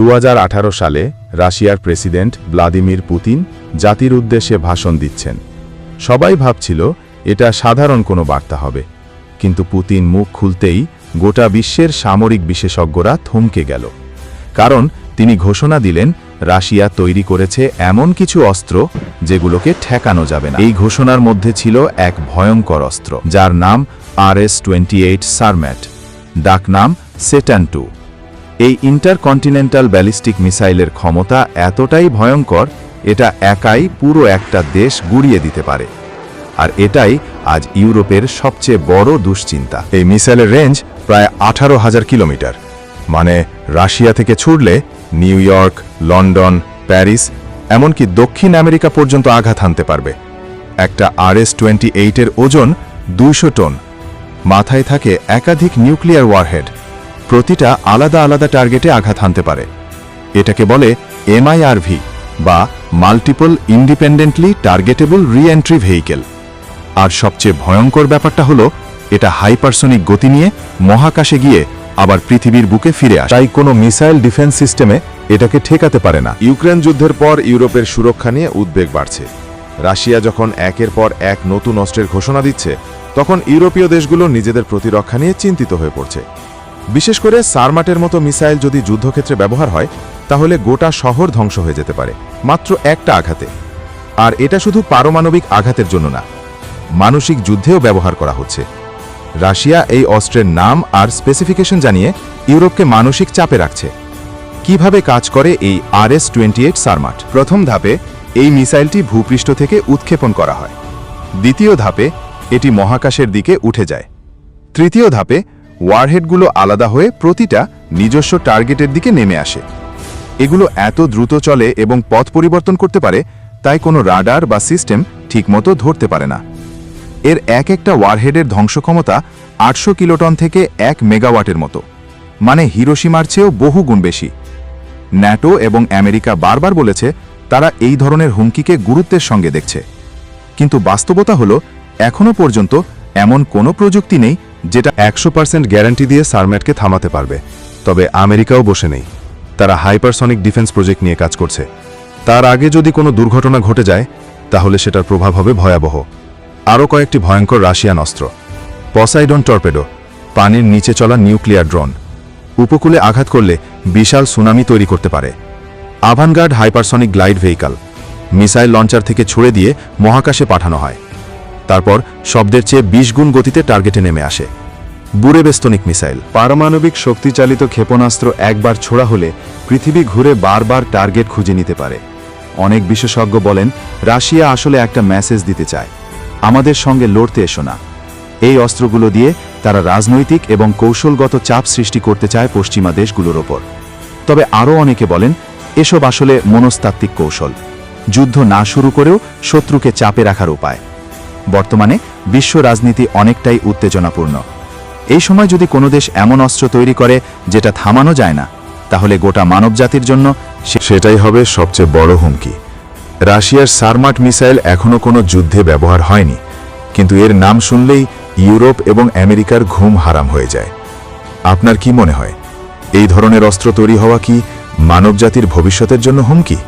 দু হাজার আঠারো সালে রাশিয়ার প্রেসিডেন্ট ভ্লাদিমির পুতিন জাতির উদ্দেশ্যে ভাষণ দিচ্ছেন। সবাই ভাবছিল এটা সাধারণ কোনো বার্তা হবে। কিন্তু পুতিন মুখ খুলতেই গোটা বিশ্বের সামরিক বিশেষজ্ঞরা থমকে গেল। কারণ তিনি ঘোষণা দিলেন, রাশিয়া তৈরি করেছে এমন কিছু অস্ত্র যেগুলোকে ঠেকানো যাবে না। এই ঘোষণার মধ্যে ছিল এক ভয়ঙ্কর অস্ত্র, যার নাম R S twenty eight Sarmat. ডাক নাম সেটান টু। এই ইন্টারকন্টিনেন্টাল ব্যালিস্টিক মিসাইলের ক্ষমতা এতটাই ভয়ঙ্কর, এটা একাই পুরো একটা দেশ গুড়িয়ে দিতে পারে। আর এটাই আজ ইউরোপের সবচেয়ে বড় দুশ্চিন্তা। এই মিসাইলের রেঞ্জ প্রায় আঠারো হাজার কিলোমিটার। মানে রাশিয়া থেকে ছুড়লে নিউ ইয়র্ক, লন্ডন, প্যারিস, এমনকি দক্ষিণ আমেরিকা পর্যন্ত আঘাত হানতে পারবে। একটা আর এস টোয়েন্টি এইটের ওজন দুইশো টন। মাথায় থাকে একাধিক নিউক্লিয়ার ওয়ারহেড। প্রতিটা আলাদা আলাদা টার্গেটে আঘাত হানতে পারে। এটাকে বলে এমআইআরভি বা multiple independently targetable reentry vehicle. আর সবচেয়ে ভয়ঙ্কর ব্যাপারটা হলো, এটা হাইপারসনিক গতি নিয়ে মহাকাশে গিয়ে আবার পৃথিবীর বুকে ফিরে আসে। তাই কোনো মিসাইল ডিফেন্স সিস্টেমে এটাকে ঠেকাতে পারে না। ইউক্রেন যুদ্ধের পর ইউরোপের সুরক্ষা নিয়ে উদ্বেগ বাড়ছে। রাশিয়া যখন একের পর এক নতুন অস্ত্রের ঘোষণা দিচ্ছে, তখন ইউরোপীয় দেশগুলো নিজেদের প্রতিরক্ষা নিয়ে চিন্তিত হয়ে পড়ছে। বিশেষ করে সারমাটের মতো মিসাইল যদি যুদ্ধক্ষেত্রে ব্যবহার হয়, তাহলে গোটা শহর ধ্বংস হয়ে যেতে পারে, মাত্র একটা আঘাতে। আর এটা শুধু পারমাণবিক আঘাতের জন্য না, মানসিক যুদ্ধেও ব্যবহার করা হচ্ছে। রাশিয়া এই অস্ত্রের নাম আর স্পেসিফিকেশন জানিয়ে ইউরোপকে মানসিক চাপে রাখছে। কীভাবে কাজ করে এই R S twenty eight Sarmat? প্রথম ধাপে এই মিসাইলটি ভূপৃষ্ঠ থেকে উৎক্ষেপণ করা হয়। দ্বিতীয় ধাপে এটি মহাকাশের দিকে উঠে যায়। তৃতীয় ধাপে ওয়ারহেডগুলো আলাদা হয়ে প্রতিটা নিজস্ব টার্গেটের দিকে নেমে আসে। এগুলো এত দ্রুত চলে এবং পথ পরিবর্তন করতে পারে, তাই কোনো রাডার বা সিস্টেম ঠিকমতো ধরতে পারে না। এর এক একটা ওয়ারহেডের ধ্বংস ক্ষমতা আটশো কিলোটন থেকে এক মেগাওয়াটের মতো মানে হিরোসীমার চেয়েও বহু গুণ বেশি। ন্যাটো এবং আমেরিকা বারবার বলেছে তারা এই ধরনের হুমকিকে গুরুত্বের সঙ্গে দেখছে। কিন্তু বাস্তবতা হল এখনও পর্যন্ত এমন কোনো প্রযুক্তি নেই যেটা একশো পার্সেন্ট গ্যারান্টি দিয়ে সারম্যাটকে থামাতে পারবে। তবে আমেরিকাও বসে নেই। তারা হাইপারসনিক ডিফেন্স প্রজেক্ট নিয়ে কাজ করছে। তার আগে যদি কোনো দুর্ঘটনা ঘটে যায়, তাহলে সেটার প্রভাব হবে ভয়াবহ। আরও কয়েকটি ভয়ঙ্কর রাশিয়ান অস্ত্র। পসাইডন টর্পেডো, পানির নিচে চলা নিউক্লিয়ার ড্রোন। উপকূলে আঘাত করলে বিশাল সুনামি তৈরি করতে পারে। Avangard hypersonic glide vehicle. Missile launcher থেকে ছুড়ে দিয়ে মহাকাশে পাঠানো হয়। তারপর শব্দের চেয়ে বিশ গুণ গতিতে টার্গেটে নেমে আসে। Burevestnik missile. পারমাণবিক শক্তিচালিত ক্ষেপণাস্ত্র একবার ছোড়া হলে পৃথিবী ঘুরে বারবার টার্গেট খুঁজে নিতে পারে। অনেক বিশেষজ্ঞ বলেন, রাশিয়া আসলে একটা মেসেজ দিতে চায়। আমাদের সঙ্গে লড়তে এসো না। এই অস্ত্রগুলো দিয়ে তারা রাজনৈতিক এবং কৌশলগত চাপ সৃষ্টি করতে চায় পশ্চিমা দেশগুলোর ওপর। তবে আরও অনেকে বলেন, এসব আসলে মনস্তাত্ত্বিক কৌশল। যুদ্ধ না শুরু করেও শত্রুকে চাপে রাখার উপায়। বর্তমানে বিশ্ব রাজনীতি অনেকটাই উত্তেজনাপূর্ণ। এই সময় যদি কোনো দেশ এমন অস্ত্র তৈরি করে যেটা থামানো যায় না, তাহলে গোটা মানবজাতির জন্য সেটাই হবে সবচেয়ে বড় হুমকি। রাশিয়ার সারমাট মিসাইল এখনও কোনো যুদ্ধে ব্যবহার হয়নি, কিন্তু এর নাম শুনলেই ইউরোপ এবং আমেরিকার ঘুম হারাম হয়ে যায়। আপনার কি মনে হয়, এই ধরনের অস্ত্র তৈরি হওয়া কি মানবজাতির ভবিষ্যতের জন্য হুমকি?